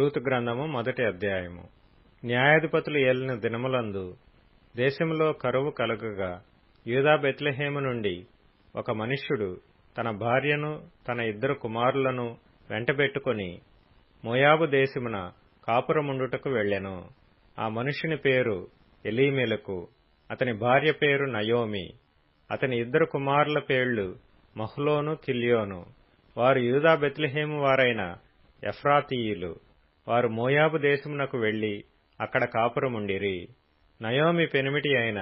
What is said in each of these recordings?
Ruth గ్రంథము మొదటి అధ్యాయము. న్యాయాధిపతులు ఏలిన దినములందు దేశంలో కరువు కలుగగా యూదా బెత్లెహేము నుండి ఒక మనుష్యుడు తన భార్యను తన ఇద్దరు కుమారులను వెంటబెట్టుకుని మోయాబు దేశమున కాపురముండుటకు వెళ్ళెను. ఆ మనుష్యుని పేరు ఎలీమెలకు అతని భార్య పేరు నయోమి అతని ఇద్దరు కుమారుల పేళ్ళు మహ్లోను కిల్యోను. వారు యూదా బెత్లెహేము వారైన ఎఫ్రాతీయులు. వారు మోయాబు దేశమునకు వెళ్ళి అక్కడ కాపురముండిరి. నయోమి పెనిమిటి అయిన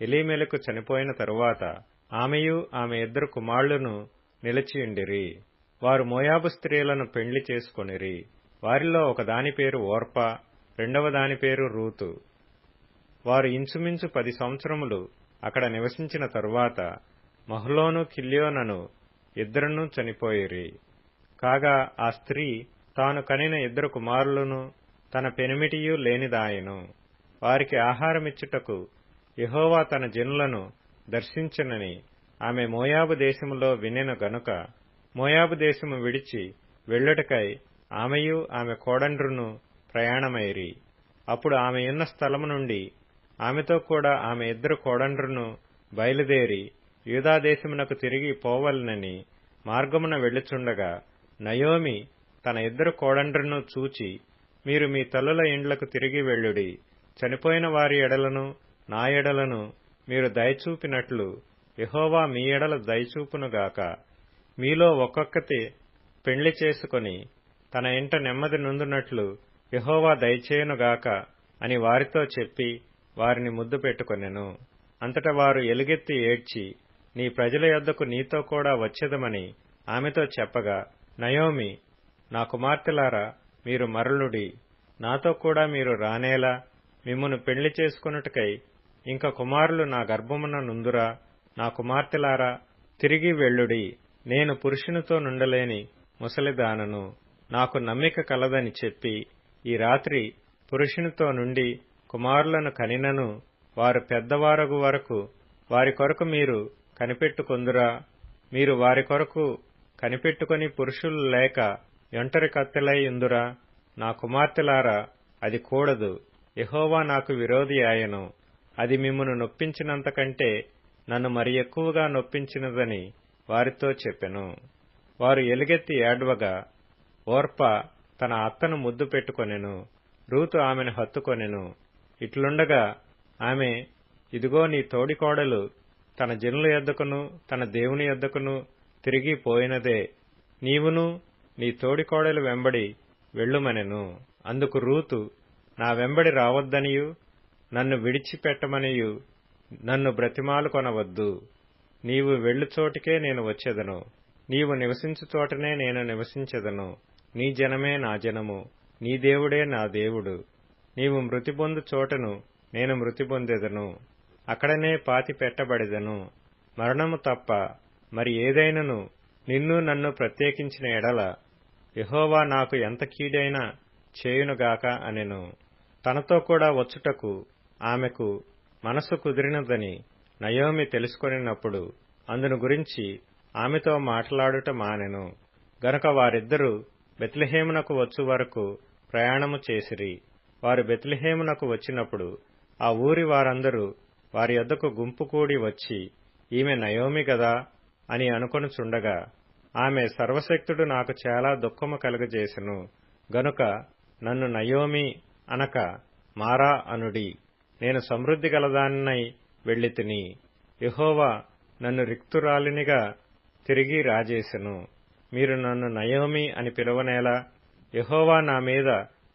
ఎలీమెలకు చనిపోయిన తరువాత ఆమెయు ఆమె ఇద్దరు కుమారులను నిలిచియుండిరి వారు మోయాబు స్త్రీలను పెండ్లి చేసుకొనిరి. వారిలో ఒక దాని పేరు ఓర్ప రెండవ దాని పేరు రూతు. వారు ఇంచుమించు పది సంవత్సరములు అక్కడ నివసించిన తరువాత మహ్లోను కిల్యోనను ఇద్దరును చనిపోయిరి. కాగా ఆ స్త్రీ తాను కనిన ఇద్దరు కుమారులను తన పెనిమిటియు లేనిదాయను. వారికి ఆహారమిచ్చుటకు యహోవా తన జనులను దర్శించనని ఆమె మోయాబు దేశములో వినెను గనుక మోయాబు దేశము విడిచి వెళ్ళుటకై ఆమెయు ఆమె కోడండ్రును ప్రయాణమైరి అప్పుడు ఆమె ఉన్న స్థలము నుండి ఆమెతో కూడా ఆమె ఇద్దరు కోడండ్రును బయలుదేరి యూదాదేశమునకు తిరిగి పోవలనని మార్గమున వెళ్ళుచుండగా నయోమి తన ఇద్దరు కోడండ్రును చూచి మీరు మీ తల్లుల ఇండ్లకు తిరిగి వెళ్ళుడి. చనిపోయిన వారి ఎడలను నా ఎడలను మీరు దయచూపినట్లు యహోవా మీ ఎడల దయచూపునుగాక మీలో ఒక్కొక్కతి పెండ్లి చేసుకొని తన ఇంట నెమ్మది నుందునట్లు యహోవా దయచేయునుగాక అని వారితో చెప్పి వారిని ముద్దు పెట్టుకొనెను. అంతట వారు ఎలుగెత్తి ఏడ్చి నీ ప్రజల యొద్దకు నీతో కూడా వచ్చేదమని ఆమెతో చెప్పగా నయోమి నా కుమార్తెలారా మీరు మరలుడి. నాతో కూడా మీరు రానేలా మిమ్మను పెళ్ళి చేసుకొనుటకై ఇంక కుమారులు నా గర్భమున నుందురా. నా కుమార్తెలారా తిరిగి వెళ్ళుడి. నేను పురుషునితో నుండలేని ముసలిదానను. నాకు నమ్మిక కలదని చెప్పి ఈ రాత్రి పురుషునితో నుండి కుమారులను కనినను. వారు పెద్దవారగు వరకు వారి కొరకు మీరు కనిపెట్టుకొందురా. మీరు వారి కొరకు కనిపెట్టుకుని పురుషులు లేక ఎంటరి కత్తెలై ఇందురా నా కుమార్తెలారా అది కూడదు. యహోవా నాకు విరోధి ఆయను. అది మిమ్మను నొప్పించినంతకంటే నన్ను మరి ఎక్కువగా నొప్పించినదని వారితో చెప్పెను. వారు ఎలుగెత్తి ఏడ్వగా ఓర్ప తన అత్తను ముద్దు పెట్టుకొనెను. రూతు ఆమెను హత్తుకొనెను. ఇట్లుండగా ఆమె ఇదిగో నీ తోడికోడలు తన జనుల యొద్దకును తన దేవుని యొద్దకును తిరిగి పోయినదే. నీవును నీ తోడికోడలు వెంబడి వెళ్ళుమనెను. అందుకు రూతు నా వెంబడి రావద్దనియు నన్ను విడిచిపెట్టమనియు నన్ను బ్రతిమాలు కొనవద్దు. నీవు వెళ్ళు చోటికే నేను వచ్చేదను. నీవు నివసించు చోటనే నేను నివసించెదను. నీ జనమే నా జనము. నీ దేవుడే నా దేవుడు. నీవు మృతి పొందు చోటను నేను మృతి పొందెదను. అక్కడనే పాతి పెట్టబడెదను. మరణము తప్ప మరి ఏదైనను నిన్ను నన్ను ప్రత్యేకించిన ఎడల యహోవా నాకు ఎంత కీడైనా చేయునుగాక అనెను. తనతో కూడా వచ్చుటకు ఆమెకు మనసు కుదిరినదని నయోమి తెలుసుకొనినప్పుడు అందును గురించి ఆమెతో మాట్లాడుట మానెను. గనుక వారిద్దరూ బెత్లెహేమునకు వచ్చు వరకు ప్రయాణము చేసిరి. వారు బెత్లెహేమునకు వచ్చినప్పుడు ఆ ఊరి వారందరూ వారి యొద్దకు గుంపు కూడి వచ్చి ఈమె నయోమి గదా? అని అనుకొనుచుండగా ఆమె సర్వశక్తుడు నాకు చాలా దుఃఖము కలుగజేసెను. గనుక నన్ను నయోమి అనక మారా అనుడి. నేను సమృద్ధి గలదాన్నై వెళ్ళి తిని. యహోవా నన్ను రిక్తురాలినిగా తిరిగి రాజేశను మీరు నన్ను నయోమి అని పిలువనేలా యహోవా నా మీద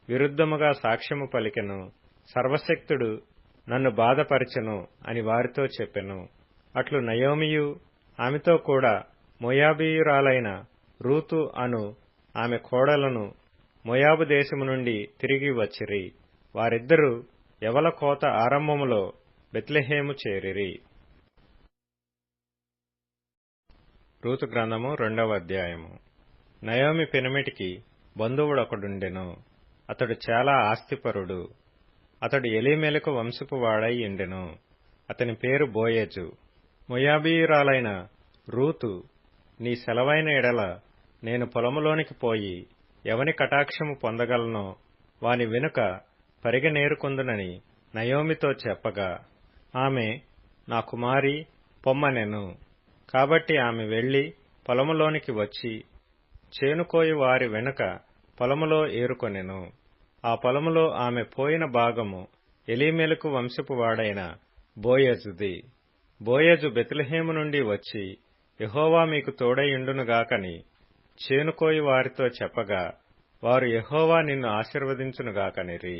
విరుద్ధముగా సాక్ష్యము పలికెను. సర్వశక్తుడు నన్ను బాధపరచెను అని వారితో చెప్పెను. అట్లు నయోమియు ఆమెతో కూడా మొయాబీయురాలైన రూతు అను ఆమె కోడలను మొయాబు దేశము నుండి తిరిగి వచ్చిరి. వారిద్దరూ ఎవల కోత ఆరంభములో బెత్లెహేము చేరిరి. రూతు గ్రంథము రెండవ అధ్యాయము. నయోమి పెనిమిటికి బంధువుడొకడుండెను. అతడు చాలా ఆస్తిపరుడు. అతడు ఎలిమెలకు వంశపు వాడై ఉండెను అతని పేరు బోయేజు. మొయాబీయురాలైన రూతు నీ సెలవైన ఎడల నేను పొలములోనికి పోయి ఎవని కటాక్షము పొందగలనో వాని వెనుక పరిగనేరుకొందునని నయోమితో చెప్పగా ఆమె నా కుమారి పొమ్మనెను. కాబట్టి ఆమె వెళ్ళి పొలములోనికి వచ్చి చేనుకోయి వారి వెనుక పొలములో ఏరుకొనెను. ఆ పొలములో ఆమె పోయిన భాగము ఎలీమెలకు వంశపు వాడైన బోయజుది. బోయజు బెత్లెహేము నుండి వచ్చి యహోవా మీకు తోడైయుండునుగాకని చేనుకోయి వారితో చెప్పగా వారు యహోవా నిన్ను ఆశీర్వదించునుగాకనిరి.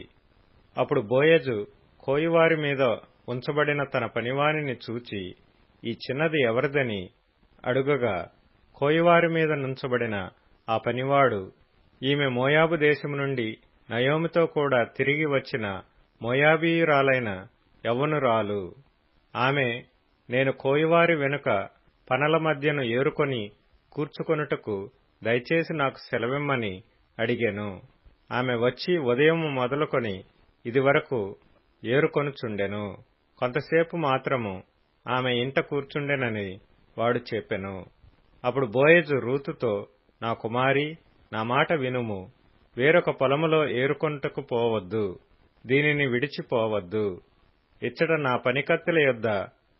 అప్పుడు బోయజు కోయివారి మీద ఉంచబడిన తన పనివానిని చూచి ఈ చిన్నది ఎవరిదని అడుగగా కోయివారి మీద నుంచబడిన ఆ పనివాడు ఈమె మోయాబు దేశం నుండి నయోమితో కూడా తిరిగి వచ్చిన మోయాబీయురాలైన యవ్వనురాలు ఆమె నేను కోయివారి వెనుక పనల మధ్యను ఏరుకొని కూర్చుకొనుటకు దయచేసి నాకు సెలవిమ్మని అడిగాను. ఆమె వచ్చి ఉదయం మొదలుకొని ఇదివరకు ఏరుకొనుచుండెను. కొంతసేపు మాత్రము ఆమె ఇంట కూర్చుండెనని వాడు చెప్పెను. అప్పుడు బోయజు రూతుతో నా కుమారి నా మాట వినుము. వేరొక పొలములో ఏరుకొనుటకు పోవద్దు. దీనిని విడిచిపోవద్దు. ఇచ్చట నా పనికత్తెల యొద్ద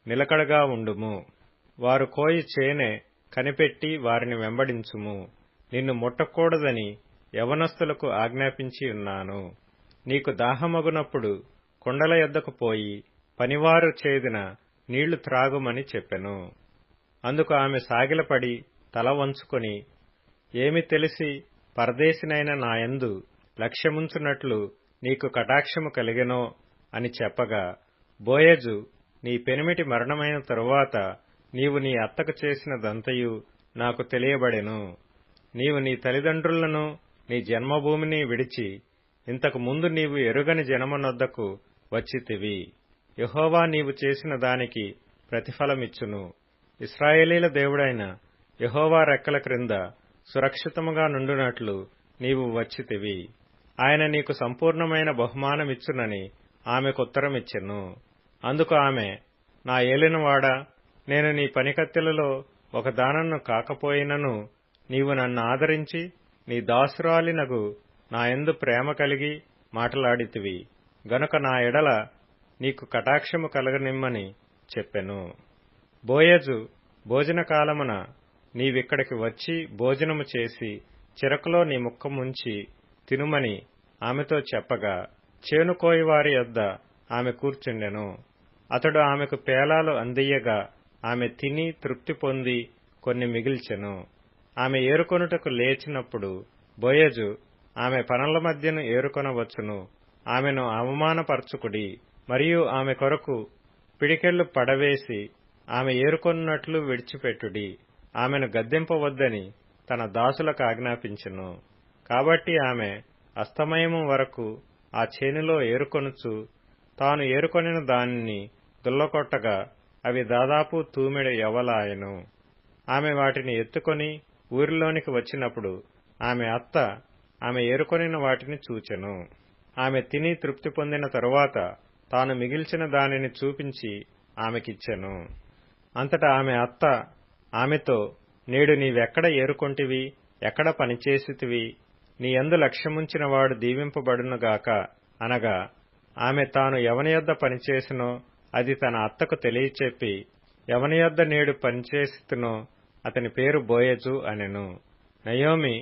నిలకడగా ఉండుము. వారు కోయి చేనె కనిపెట్టి వారిని వెంబడించుము. నిన్ను ముట్టకూడదని యవనస్తులకు ఆజ్ఞాపించి ఉన్నాను. నీకు దాహమగునప్పుడు కుండల యొద్దకు పోయి పనివారు చేదిన నీళ్ళు త్రాగుమని చెప్పెను. అందుకు ఆమె సాగిలపడి తల వంచుకొని ఏమి తెలిసి పరదేశినైన నాయందు లక్ష్యముంచున్నట్లు నీకు కటాక్షము కలిగెనో అని చెప్పగా బోయజు నీ పెనిమిటి మరణమైన తరువాత నీవు నీ అత్తకు చేసినదంతయు నాకు తెలియబడెను. నీవు నీ తల్లిదండ్రులను నీ జన్మభూమిని విడిచి ఇంతకు ముందు నీవు ఎరుగని జనమనొద్దకు వచ్చితివి. యహోవా నీవు చేసిన దానికి ప్రతిఫలమిచ్చును. ఇస్రాయేలీల దేవుడైన యహోవా రెక్కల క్రింద సురక్షితముగా నుండునట్లు నీవు వచ్చితివి. ఆయన నీకు సంపూర్ణమైన బహుమానమిచ్చునని ఆమెకు ఉత్తరమిచ్చెను. అందుకు ఆమె నా ఏలినవాడా నేను నీ పనికత్తెలలో ఒక దానను కాకపోయినను నీవు నన్ను ఆదరించి నీ దాసురాలినగు నా ఎందు ప్రేమ కలిగి మాటలాడితివి. గనుక నా ఎడల నీకు కటాక్షము కలగనిమ్మని చెప్పెను. బోయజు భోజనకాలమున నీవిక్కడికి వచ్చి భోజనము చేసి చిరకులో నీ ముక్కముంచి తినుమని ఆమెతో చెప్పగా చేనుకోయివారి యొద్ద ఆమె కూర్చుండెను. అతడు ఆమెకు పేలాలు అందియ్యగా ఆమె తిని తృప్తి పొంది కొన్ని మిగిల్చెను. ఆమె ఏరుకొనుటకు లేచినప్పుడు బోయజు ఆమె పనుల మధ్యను ఏరుకొనవచ్చును. ఆమెను అవమానపరచుకుడి మరియు ఆమె కొరకు పిడికెళ్ళు పడవేసి ఆమె ఏరుకొన్నట్లు విడిచిపెట్టుడి. ఆమెను గద్దెంపవద్దని తన దాసులకు ఆజ్ఞాపించెను. కాబట్టి ఆమె అస్తమయము వరకు ఆ చేనులో ఏరుకొనుచు తాను ఏరుకొనిన దానిని దుల్లకొట్టగా అవి దాదాపు తూమెడ ఎవలాయను ఆమె వాటిని ఎత్తుకొని ఊరిలోనికి వచ్చినప్పుడు ఆమె అత్త ఆమె ఏరుకొనిన వాటిని చూచెను. ఆమె తిని తృప్తి పొందిన తరువాత తాను మిగిల్చిన దానిని చూపించి ఆమెకిచ్చెను. అంతటా ఆమె అత్త ఆమెతో నేడు నీవెక్కడ ఏరుకొంటివి? ఎక్కడ పనిచేసితివి? నీ ఎందు లక్ష్యముంచిన వాడు దీవింపబడునుగాక అనగా ఆమె తాను ఎవని యొద్ద పనిచేసినో అది తన అత్తకు తెలియచెప్పి ఎవని యొద్ద నేడు పనిచేసితునో అతని పేరు బోయజు అనెను. నయోమి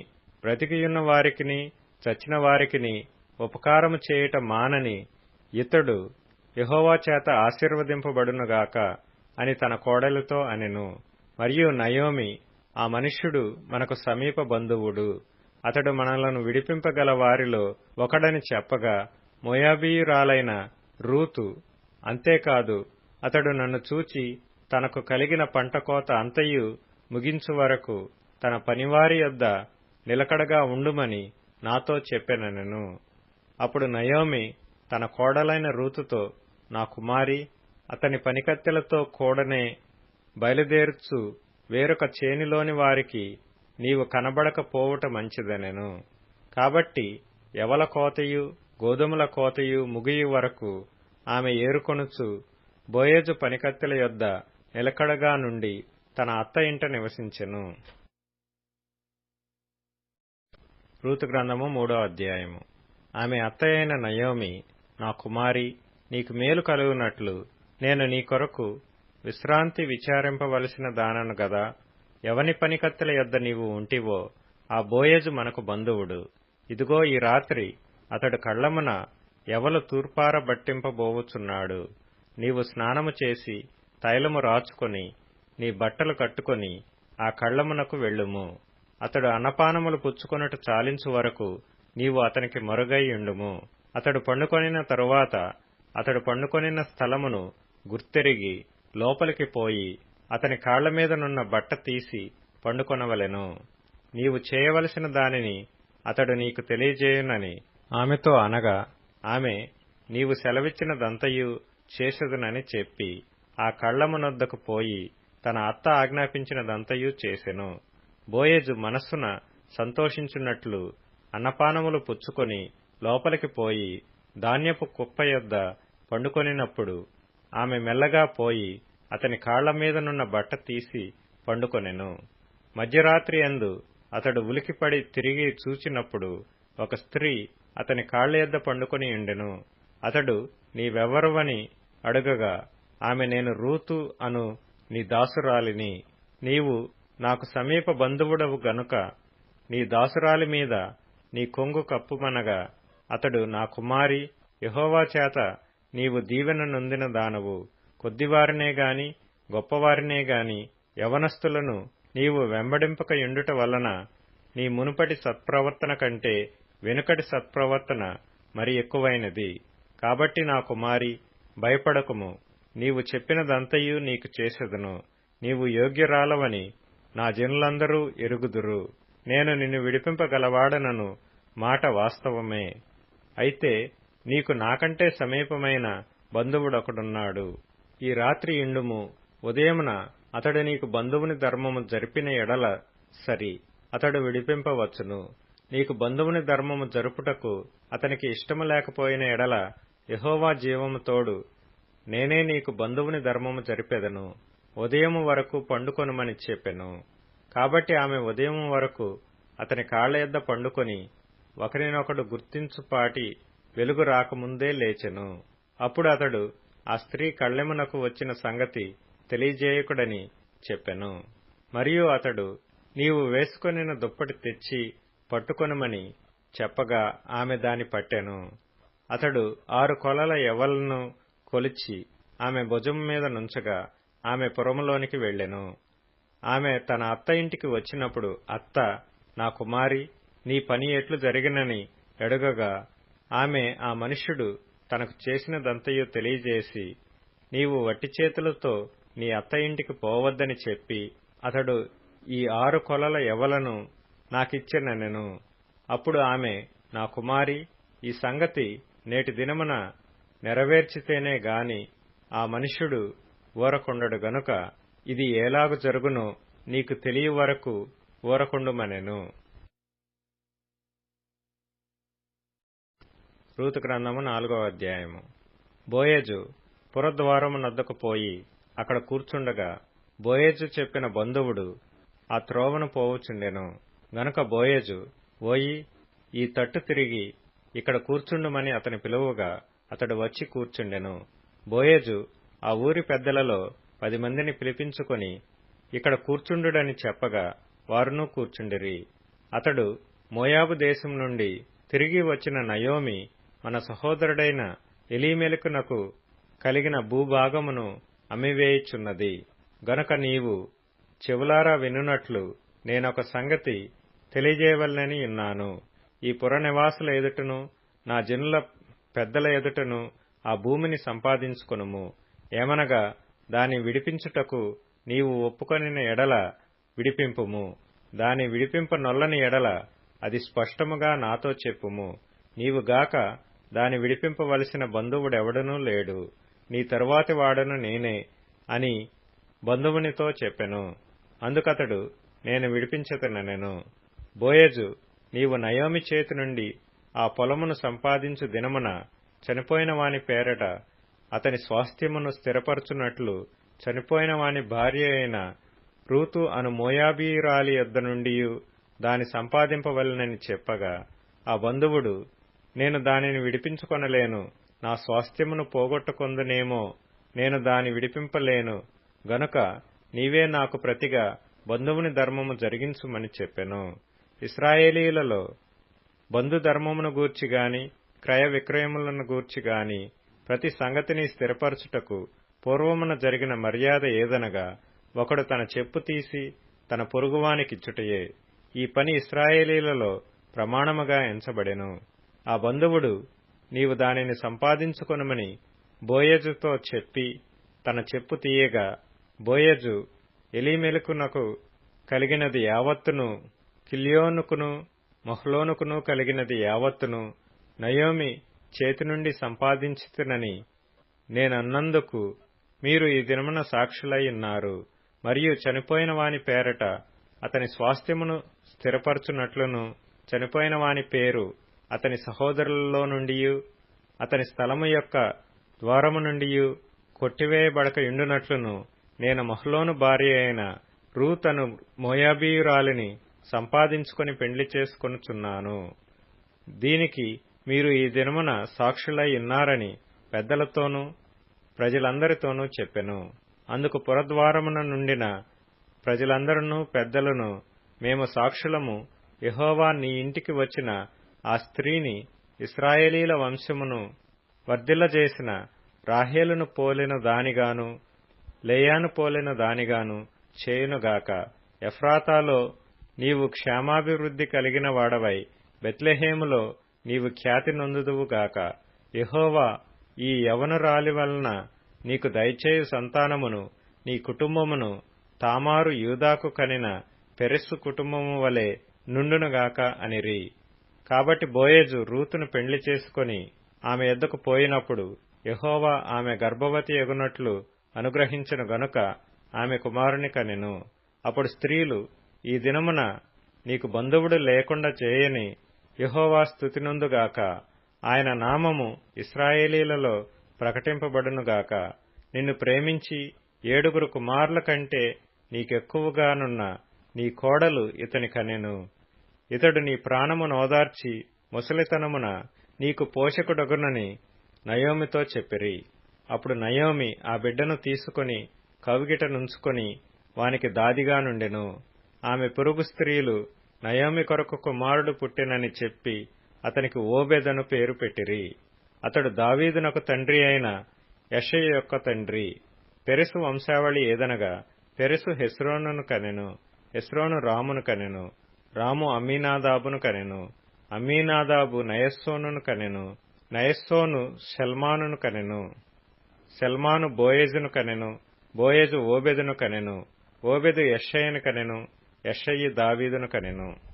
బ్రతికియున్న వారికిని చచ్చిన వారికిని ఉపకారము చేయుట మానని ఇతడు యహోవా చేత ఆశీర్వదింపబడునుగాక అని తన కోడలితో అనెను. మరియు నయోమి ఆ మనుష్యుడు మనకు సమీప బంధువుడు. అతడు మనలను విడిపింపగల వారిలో ఒకడని చెప్పగా మోయాబీయురాలైన రూతు అంతేకాదు అతడు నన్ను చూచి తనకు కలిగిన పంట కోత అంతయు ముగించు వరకు తన పనివారి యొద్ద నిలకడగా ఉండుమని నాతో చెప్పెనెను అప్పుడు నయోమి తన కోడలైన రూతుతో నా కుమారి అతని పనికత్తెలతో కూడనే బయలుదేర్చు వేరొక చేనిలోని వారికి నీవు కనబడకపోవుట మంచిదనెను. కాబట్టి ఎవల కోతయు గోధుమల కోతయు ముగియు వరకు ఆమె ఏరుకొనుచు బోయేజు పనికత్తెల యొద్ద నిలకడగా నుండి తన అత్త ఇంట నివసించెను. రూతు గ్రంథము మూడో అధ్యాయము. ఆమె అత్తయైన నయోమి నా కుమారి నీకు మేలు కలుగునట్లు నేను నీ కొరకు విశ్రాంతి విచారింపవలసిన దానను గదా ఎవని పనికత్తెల యొద్ద నీవు ఉంటివో ఆ బోయజు మనకు బంధువుడు. ఇదిగో ఈ రాత్రి అతడు కళ్ళమున ఎవలు తూర్పార బట్టింపబోవుచున్నాడు నీవు స్నానము చేసి తైలము రాచుకొని నీ బట్టలు కట్టుకొని ఆ కళ్ళమునకు వెళ్ళుము. అతడు అన్నపానములు పుచ్చుకొనుట చాలించు వరకు నీవు అతనికి మరుగై అతడు పండుకొనిన తరువాత అతడు పండుకొనిన స్థలమును గుర్తెరిగి లోపలికి పోయి అతని కాళ్ళ మీదనున్న బట్ట తీసి పండుకొనవలెను. నీవు చేయవలసిన దానిని అతడు నీకు తెలియజేయునని ఆమెతో అనగా ఆమె నీవు సెలవిచ్చినదంతయు చేసెదనని చెప్పి ఆ కళ్ళమునొద్దకు పోయి తన అత్త ఆజ్ఞాపించినదంతయు చేసెను. బోయేజు మనస్సున సంతోషించున్నట్లు అన్నపానములు పుచ్చుకొని లోపలికి పోయి ధాన్యపు కుప్ప యొద్ద పండుకొనినప్పుడు ఆమె మెల్లగా పోయి అతని కాళ్ళ మీదనున్న బట్ట తీసి పండుకొనెను. మధ్యరాత్రి అందు అతడు ఉలికిపడి తిరిగి చూచినప్పుడు ఒక స్త్రీ అతని కాళ్ళ యొద్ద పండుకొని ఉండెను. అతడు నీవెవరువని అడుగగా ఆమె నేను రూతు అను నీ దాసురాలిని. నీవు నాకు సమీప బంధువుడవు గనుక నీ దాసురాలి మీద నీ కొంగు కప్పుమనగా అతడు నా కుమారి యహోవా చేత నీవు దీవెన నొందిన దానవు. కొద్దివారినే గాని గొప్పవారినే గాని యవనస్తులను నీవు వెంబడింపక ఎండుట వలన నీ మునుపటి సత్ప్రవర్తన కంటే వెనుకటి సత్ప్రవర్తన మరి ఎక్కువైనది. కాబట్టి నా కుమారి భయపడకుము. నీవు చెప్పినదంతయు నీకు చేసెదను. నీవు యోగ్యరాలవని నా జనులందరూ ఎరుగుదురు. నేను నిన్ను విడిపింపగలవాడనను మాట వాస్తవమే. అయితే నీకు నాకంటే సమీపమైన బంధువుడొకడున్నాడు. ఈ రాత్రి ఇండుము. ఉదయమున అతడు నీకు బంధువుని ధర్మము జరిపిన ఎడల సరి. అతడు విడిపింపవచ్చును. నీకు బంధువుని ధర్మము జరుపుటకు అతనికి ఇష్టము లేకపోయిన ఎడల యహోవా జీవము తోడు నేనే నీకు బంధువుని ధర్మము జరిపెదను. ఉదయము వరకు పండుకొనుమని చెప్పెను. కాబట్టి ఆమె ఉదయం వరకు అతని కాళ్ళ యొద్ద పండుకొని ఒకరినొకడు గుర్తించుపాటి వెలుగు రాకముందే లేచెను. అప్పుడు అతడు ఆ స్త్రీ కళ్ళెమునకు వచ్చిన సంగతి తెలియజేయకుడని చెప్పెను. మరియు అతడు నీవు వేసుకొనిన దుప్పటి తెచ్చి పట్టుకొనమని చెప్పగా ఆమె దాని పట్టెను. అతడు ఆరు కొలల ఎవలను కొలిచి ఆమె భుజం మీద నుంచగా ఆమె పురములోనికి వెళ్ళెను ఆమె తన అత్త ఇంటికి వచ్చినప్పుడు అత్త నా కుమారి నీ పని ఎట్లు జరిగినని ఎడుగగా ఆమె ఆ మనుష్యుడు తనకు చేసినదంతయో తెలియజేసి నీవు వట్టి చేతులతో నీ అత్త ఇంటికి పోవద్దని చెప్పి అతడు ఈ ఆరు కొలల ఎవలను నాకిచ్చెనెను అప్పుడు ఆమె నా కుమారి ఈ సంగతి నేటి దినమున నెరవేర్చితేనే గాని ఆ మనుష్యుడు ఊరకుండడు గనుక ఇది ఏలాగు జరుగునో నీకు తెలియ వరకు ఊరకుండుమనెను. రూతు గ్రంథము నాలుగో అధ్యాయము. బోయేజు పురద్వారము నద్దకు పోయి అక్కడ కూర్చుండగా బోయేజు చెప్పిన బంధువుడు ఆ త్రోవను పోవుచుండెను. గనుక బోయేజు ఓయి ఈ తట్టు తిరిగి ఇక్కడ కూర్చుండుమని అతని పిలువగా అతడు వచ్చి కూర్చుండెను. బోయేజు ఆ ఊరి పెద్దలలో పది మందిని పిలిపించుకొని ఇక్కడ కూర్చుండుడని చెప్పగా వారును కూర్చుండిరి. అతడు మోయాబు దేశం నుండి తిరిగి వచ్చిన నయోమి మన సహోదరుడైన ఎలీమెలుకునకు కలిగిన భూభాగమును అమ్మివేయుచున్నది. గనుక నీవు చెవులారా వినున్నట్లు నేనొక సంగతి తెలియజేయవలనని ఉన్నాను ఈ పుర నివాసుల ఎదుటను నా జనుల పెద్దల ఎదుటను ఆ భూమిని సంపాదించుకొనుము. ఏమనగా దాని విడిపించుటకు నీవు ఒప్పుకొనిన ఎడల విడిపింపుము. దాని విడిపింప నొల్లని ఎడల అది స్పష్టముగా నాతో చెప్పుము. నీవు గాక దాని విడిపింపవలసిన బంధువుడెవడనూ లేడు. నీ తరువాతి వాడను నేనే అని బంధువునితో చెప్పెను. అందుకతడు నేను విడిపించతనెను బోయేజు నీవు నయోమి చేతి నుండి ఆ పొలమును సంపాదించు దినమున చనిపోయిన వాని పేరట అతని స్వాస్థ్యమును స్థిరపరచునట్లు చనిపోయిన వాని భార్య అయిన రూతు అను మోయాబీరాలి యొద్ద నుండి దాని సంపాదింపవలనని చెప్పగా ఆ బంధువుడు నేను దానిని విడిపించుకొనలేను నా స్వాస్థ్యమును పోగొట్టుకొందునేమో నేను దాని విడిపింపలేను గనుక నీవే నాకు ప్రతిగా బంధువుని ధర్మము జరిగించుమని చెప్పెను. ఇస్రాయేలీలలో బంధు ధర్మమును గూర్చి గాని క్రయ విక్రయములను గూర్చి గాని ప్రతి సంగతిని స్థిరపరచుటకు పూర్వమున జరిగిన మర్యాద ఏదనగా ఒకడు తన చెప్పు తీసి తన పొరుగువానికిచ్చుటయే. ఈ పని ఇస్రాయేలీలలో ప్రమాణముగా ఎంచబడెను. ఆ బంధువుడు నీవు దానిని సంపాదించుకొనమని బోయజుతో చెప్పి తన చెప్పు తీయగా బోయజు ఎలీమెలుకునకు కలిగినది యావత్తును కిలియోనుకును మొహ్లోనుకును కలిగినది యావత్తును నయోమి చేతి నుండి సంపాదించుతునని నేనన్నందుకు మీరు ఈ దినమున సాక్షులై ఉన్నారు. మరియు చనిపోయిన వాని పేరట అతని స్వాస్థ్యమును స్థిరపరచునట్లును చనిపోయిన వాని పేరు అతని సహోదరులలో నుండి అతని స్థలము యొక్క ద్వారము నుండి కొట్టివేయబడక ఎండునట్లును నేను మహ్లోను భార్య అయిన రూతను మోయాబీయురాలిని సంపాదించుకొని పెండ్లి చేసుకొనుచున్నాను. దీనికి మీరు ఈ దినమున సాక్షులై ఉన్నారని పెద్దలతోనూ ప్రజలందరితోనూ చెప్పెను. అందుకు పురద్వారమున నుండిన ప్రజలందరూ పెద్దలను మేము సాక్షులము యహోవా నీ ఇంటికి వచ్చిన ఆ స్త్రీని ఇస్రాయేలీల వంశమును వర్ధిల్లజేసిన రాహేలును పోలిన దానిగాను లేయాను పోలిన దానిగాను చేయునుగాక. ఎఫ్రాతాలో నీవు క్షేమాభివృద్ధి కలిగిన వాడవై. బెత్లెహేములో నీవు ఖ్యాతి నొందుదువుగాక యహోవా ఈ యవనురాలి వలన నీకు దయచేయు సంతానమును నీ కుటుంబమును తామారు యూదాకు కనిన పెరెస్సు కుటుంబము వలె నుండునుగాక అనిరి. కాబట్టి బోయేజు రూతును పెండ్లి చేసుకుని ఆమె ఎద్దకు పోయినప్పుడు యహోవా ఆమె గర్భవతి ఎగునట్లు అనుగ్రహించను గనుక ఆమె కుమారుని కనెను. అప్పుడు స్త్రీలు ఈ దినమున నీకు బంధువుడు లేకుండా చేయని యహోవా స్థుతినందుగాక ఆయన నామము ఇస్రాయేలీలలో ప్రకటింపబడునుగాక. నిన్ను ప్రేమించి ఏడుగురు కుమారుల కంటే నీకెక్కువగానున్న నీ కోడలు ఇతని కనెను. ఇతడు నీ ప్రాణము నోదార్చి ముసలితనమున నీకు పోషకుడగునని నయోమితో చెప్పిరి. అప్పుడు నయోమి ఆ బిడ్డను తీసుకుని కవిగిట నుంచుకొని వానికి దాదిగా నుండెను. ఆమె పొరుగు స్త్రీలు నయోమి కొరకు కుమారుడు పుట్టినని చెప్పి అతనికి ఓబెదను పేరు పెట్టిరి. అతడు దావీదునకు తండ్రి అయిన యషయ యొక్క తండ్రి. పెరుసు వంశావళి ఏదనగా పెరుసు హెస్రోనును కనెను హెస్రోను రామును కనెను రాము అమీనాదాబును కనెను అమీనాదాబు నయస్సోనును కనెను నయస్సోను షల్మానును కనెను షల్మాను బోయేజును కనెను బోయేజు ఓబెదును కనెను ఓబెదు యషయ్యను కనెను ಯಶಯಿ ದಾವೀದನು ಕನೆನು.